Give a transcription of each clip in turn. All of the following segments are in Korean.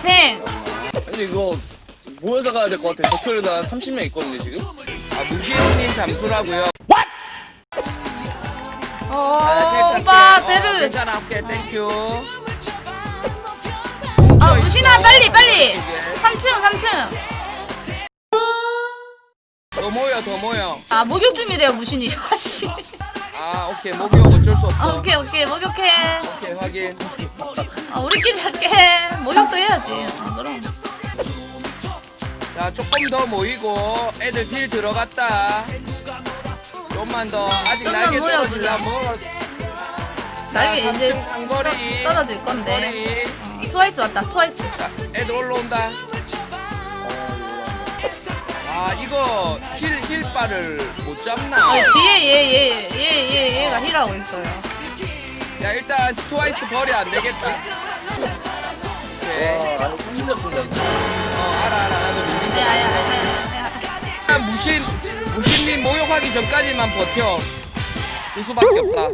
쟁. 근데 이거 모여서 가야 될 것 같아. 적혈이다 한 30명 있거든요 지금. 아 무시해님 잠수라고요. 어, 오빠 어, 배를. 괜찮아 오케이 땡큐. 아, 무신아 빨리 빨리. 3층 3층. 더 모여 더 모여. 아 목욕 중이래요 무신이. 아씨. 아 오케이 목욕 어쩔 수 아, 없어. 오케이 오케이 목욕해. 오케이 확인. 아, 우리끼리 할게. 목욕도 해야지. 아, 그럼. 자 조금 더 모이고 애들 딜 들어갔다. 좀만 더 아직 좀만 날개 모여. 뭐. 날개 자, 이제. 떠- 떨어질 건데. 어, 트와이스 왔다. 트와이스. 자, 애들 올라온다. 아 이거 힐 힐바를 못 잡나? 어, 뒤에 얘 얘 얘 얘 얘가 힐하고 있어요. 야 일단 트와이스 버려 안 되겠다. 오케이. 와, 아니 힘들었습니다. 진짜. 어 알아 알아 나도 믿는 네, 아야 아야. 일단 무신 무신님 모욕하기 전까지만 버텨. 그 수밖에 없다.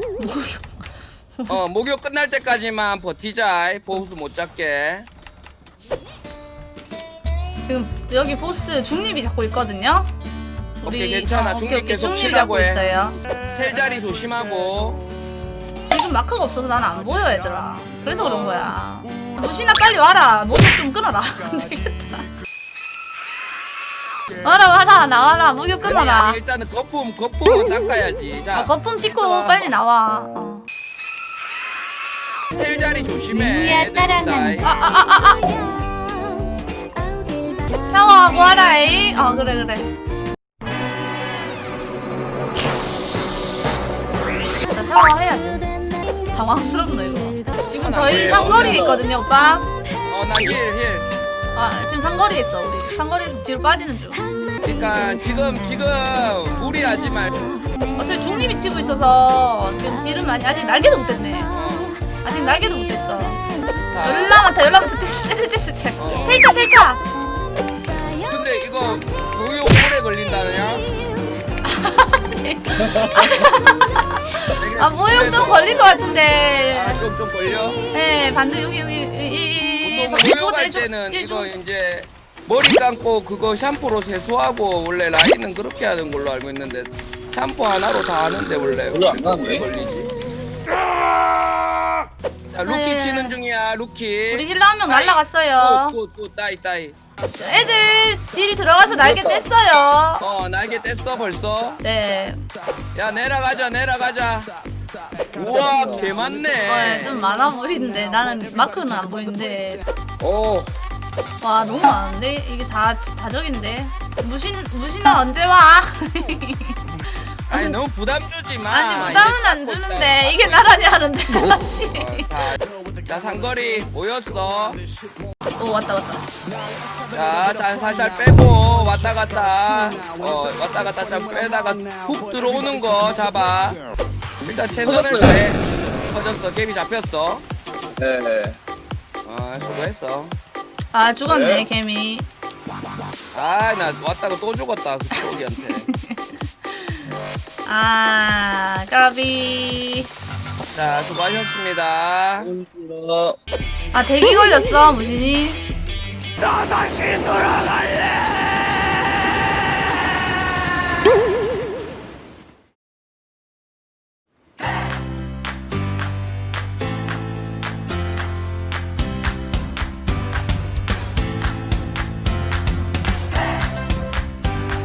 어 목욕 끝날 때까지만 버티자. 보스 못 잡게. 지금 여기 보스 중립이 잡고 있거든요. 오케이, 괜찮아. 어, 중립 계속 치라고 해. 있어요. 텔 자리 조심하고. 지금 마크가 없어서 나는 안 보여 얘들아. 그래서 그런 거야. 무신아 빨리 와라. 목욕 좀 끊어라. 안 되겠다. 와라 와라 나와라. 목욕 끊어라. 아니, 일단은 거품 거품은 닦아야지. 자 어, 거품 씻고 있어. 빨리 나와. 어. 텔 자리 조심해. 애들 따라간다. 있다. 아, 아, 아, 아. 샤워하고 와라잉. 어 그래 그래. 돼. 당황스럽네 이거. 지금 저희 왜요? 상거리에 있거든요 오빠. 어나힐 힐. 아 지금 상거리에 있어 우리. 상거리에서 뒤로 빠지는 중. 그러니까 지금 지금 무리하지 말고. 어차피 중립이 치고 있어서 지금 뒤를 많이 아직 날개도 못 됐네. 어. 아직 날개도 못 됐어. 자, 연락 많다 연락 됐어. 어. 테이카 테이카. 근데 이거 모욕 오래 걸린다냐? 아 모욕 좀 걸릴 것 같은데. 아좀 좀 걸려. 네 반대 여기 여기 이이 보통 모욕할 때는 이거 이제 머리 감고 그거 샴푸로 세수하고 원래 라인은 그렇게 하는 걸로 알고 있는데 샴푸 하나로 다 하는데 원래 별로 안. 오래 걸리지. 자 루키 네. 치는 중이야 루키. 우리 힐러 한 명 날라갔어요. 또또 따이 따이. 애들 딜 들어가서 날개 뗐어요. 어 날개 뗐어 벌써. 네. 야 내려가자 내려가자. 우와 개 어, 많네. 좀 많아 보이는데 나는 마크는 안 보이는데 어. 와 너무 많은데 이게 다 다적인데 무신 무신아 언제 와? 아니 너무 부담 주지 마. 아니 부담은 안 주는데 이게 나란히 하는데 아씨. 어, 다, 자 상거리 모였어. 오 왔다 왔다. 자, 자 살살 빼고 왔다 갔다. 어 왔다 갔다 좀 빼다가 훅 들어오는 거 잡아. 일단 최선을 터졌어요. 다해. 터졌어. 갭이 잡혔어. 네. 어 수고했어. 아 죽었네 네. 개미. 아나 왔다가 또 죽었다 그 소리한테. 아 까비. 자 수고하셨습니다. 어. 아 대기 걸렸어 무신이. 나 다시 돌아갈래.